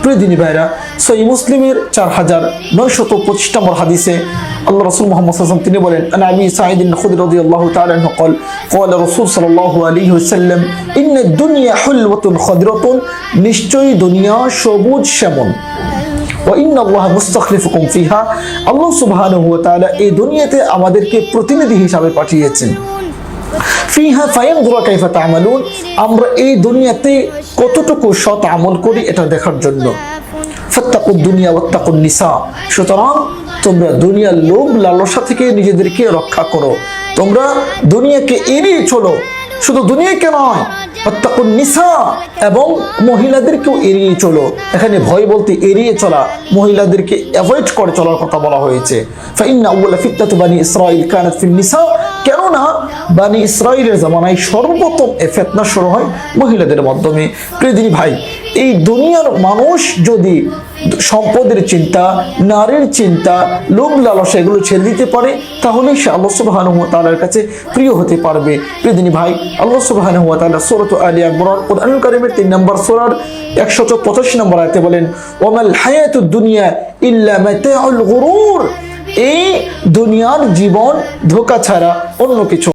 প্রিয়দিনী ভাইরা সই মুসলিমের চার হাজার নয়শত পঁচিশ নম্বর হাদিসে আল্লাহ রসুল মোহাম্মদ সাল্লাম তিনি বলেন আন আবি সাঈদিন খুদ রাদিয়াল্লাহু তাআলা আনহু قال قال رسول صلى الله عليه وسلم ان الدنيا حلوة خضرة নিশ্চয়ই দুনিয়া সবুজ শ্যামল وإن الله مستخلفكم فيها আল্লাহ সুবহানাহু ওয়া তাআলা এই দুনিয়াতে আমাদেরকে প্রতিনিধি হিসাবে পাঠিয়েছেন ফিহা ফায়ানজুরা কাইফা তা'মালুন। আমরা এই দুনিয়াতে কতটুকু সৎ আমল করি এটা দেখার জন্য। ফাত্তাকুদ দুনিয়া ওয়াত্তাকুন নিসা। সুতরাং তোমরা দুনিয়ার লোভ লালসা থেকে নিজেদেরকে রক্ষা করো। তোমরা দুনিয়াকে এড়িয়ে চলো। শুধু দুনিয়াকে নয়, ওয়াত্তাকুন নিসা এবং মহিলাদেরকেও এড়িয়ে চলো। এখানে ভয় বলতে এড়িয়ে চলা, মহিলাদেরকে অ্যাভয়েড করে চলার কথা বলা হয়েছে। ফাইন্না আউয়ালা ফিতনাতু বানি ইসরাইল কানাত ফিন নিসা। কেননা বানি ইসরায়েলের জামানায় সর্বপ্রথম এ ফেতনা শুরু হয় মহিলাদের মাধ্যমে। প্রিয়দিনী ভাই, এই দুনিয়ার মানুষ যদি সম্পদের চিন্তা, নারীর চিন্তা, লোভ লালসা এগুলো ছেড়ে দিতে পারে, তাহলে সে আল্লাহ তাআলার কাছে প্রিয় হতে পারবে। প্রিয়দিনী ভাই, আল্লাহ তাআলা সূরাত আলী ইমরান, কোরআনুল কারীমের 3 নম্বর সূরার 185 নম্বর আয়াতে বলেন ওয়ামাল হায়াতুদ দুনিয়া ইল্লা গুরুর। এই দুনিয়ার জীবন ধোকা ছাড়া অন্য কিছু